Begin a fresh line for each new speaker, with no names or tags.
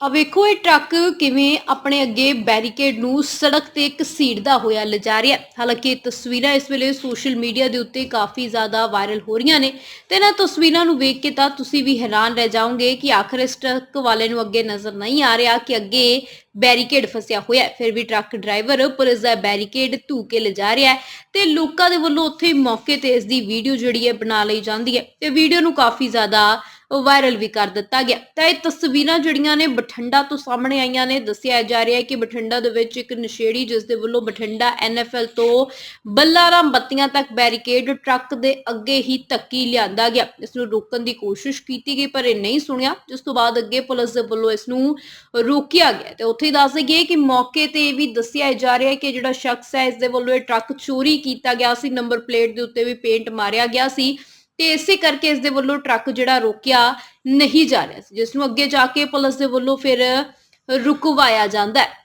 ਆ ਵੇਖੋ ਇਹ ਟਰੱਕ ਕਿਵੇਂ ਆਪਣੇ ਅੱਗੇ ਬੈਰੀਕੇਡ ਨੂੰ ਸੜਕ ਤੇ ਘਸੀੜਦਾ ਹੋਇਆ ਲਿਜਾ ਰਿਹਾ ਹੈ। ਹਾਲਾਂਕਿ ਇਹ ਤਸਵੀਰਾਂ ਇਸ ਵੇਲੇ ਸੋਸ਼ਲ ਮੀਡੀਆ ਦੇ ਉੱਤੇ ਕਾਫੀ ਜ਼ਿਆਦਾ ਵਾਇਰਲ ਹੋ ਰਹੀਆਂ ਨੇ ਤੇ ਇਹਨਾਂ ਤਸਵੀਰਾਂ ਨੂੰ ਵੇਖ ਕੇ ਤਾਂ ਤੁਸੀਂ ਵੀ ਹੈਰਾਨ ਰਹਿ ਜਾਓਗੇ ਕਿ ਆਖਰ ਇਸ ਟਰੱਕ ਵਾਲੇ ਨੂੰ ਅੱਗੇ ਨਜ਼ਰ ਨਹੀਂ ਆ ਰਿਹਾ ਕਿ ਅੱਗੇ ਬੈਰੀਕੇਡ ਫਸਿਆ ਹੋਇਆ ਹੈ ਫਿਰ ਵੀ ਟਰੱਕ ਡਰਾਈਵਰ ਪੁਲਿਸ ਦਾ ਬੈਰੀਕੇਡ ਧੂ ਕੇ ਲਿਜਾ ਰਿਹਾ ਹੈ ਤੇ ਲੋਕਾਂ ਦੇ ਵੱਲੋਂ ਉੱਥੇ ਮੌਕੇ ਤੇ ਇਸ ਦੀ ਵੀਡੀਓ ਜਿਹੜੀ ਹੈ ਬਣਾ ਲਈ ਜਾਂਦੀ ਹੈ ਤੇ ਵੀਡੀਓ ਨੂੰ ਕਾਫੀ ਜ਼ਿਆਦਾ ਵਾਇਰਲ ਵੀ ਕਰ ਦਿੱਤਾ ਗਿਆ। ਤਾਂ ਇਹ ਤਸਵੀਰਾਂ ਜਿਹੜੀਆਂ ਨੇ ਬਠਿੰਡਾ ਤੋਂ ਸਾਹਮਣੇ ਆਈਆਂ ਨੇ, ਦੱਸਿਆ ਜਾ ਰਿਹਾ ਹੈ ਕਿ ਬਠਿੰਡਾ ਦੇ ਵਿੱਚ ਇੱਕ ਨਸ਼ੇੜੀ ਜਿਸ ਦੇ ਵੱਲੋਂ ਬਠਿੰਡਾ ਐਨਐਫਐਲ ਤੋਂ ਬੱਲਾਰਾਮ ਬੱਤੀਆਂ ਤੱਕ ਬੈਰੀਕੇਡ ਟਰੱਕ ਦੇ ਅੱਗੇ ਹੀ ਧੱਕੀ ਲਿਆਂਦਾ ਗਿਆ। ਇਸ ਨੂੰ ਰੋਕਣ ਦੀ ਕੋਸ਼ਿਸ਼ ਕੀਤੀ ਗਈ, ਪਰ ਇਹ ਨਹੀਂ ਸੁਣਿਆ। ਜਿਸ ਤੋਂ ਬਾਅਦ ਅੱਗੇ ਪੁਲਿਸ ਦੇ ਵੱਲੋਂ ਇਸ ਨੂੰ ਰੋਕਿਆ ਗਿਆ। ਤੇ ਉੱਥੇ ਹੀ ਦੱਸ ਦਈਏ ਕਿ ਮੌਕੇ ਤੇ ਇਹ ਵੀ ਦੱਸਿਆ ਜਾ ਰਿਹਾ ਹੈ ਕਿ ਜਿਹੜਾ ਸ਼ਖਸ ਹੈ, ਇਸ ਦੇ ਵੱਲੋਂ ਇਹ ਟਰੱਕ ਚੋਰੀ ਕੀਤਾ ਗਿਆ ਸੀ। ਨੰਬਰ ਪਲੇਟ ਦੇ ਉੱਤੇ ਵੀ ਪੇਂਟ ਮਾਰਿਆ ਗਿਆ ਸੀ। ਤੇ ਇਸੇ ਕਰਕੇ ਇਸ ਦੇ ਵੱਲੋਂ ਟਰੱਕ ਜਿਹੜਾ ਰੋਕਿਆ ਨਹੀਂ ਜਾ ਰਿਹਾ ਸੀ, ਜਿਸ ਨੂੰ ਅੱਗੇ ਜਾ ਕੇ ਪੁਲਿਸ ਦੇ ਵੱਲੋਂ ਫਿਰ ਰੁਕਵਾਇਆ ਜਾਂਦਾ ਹੈ।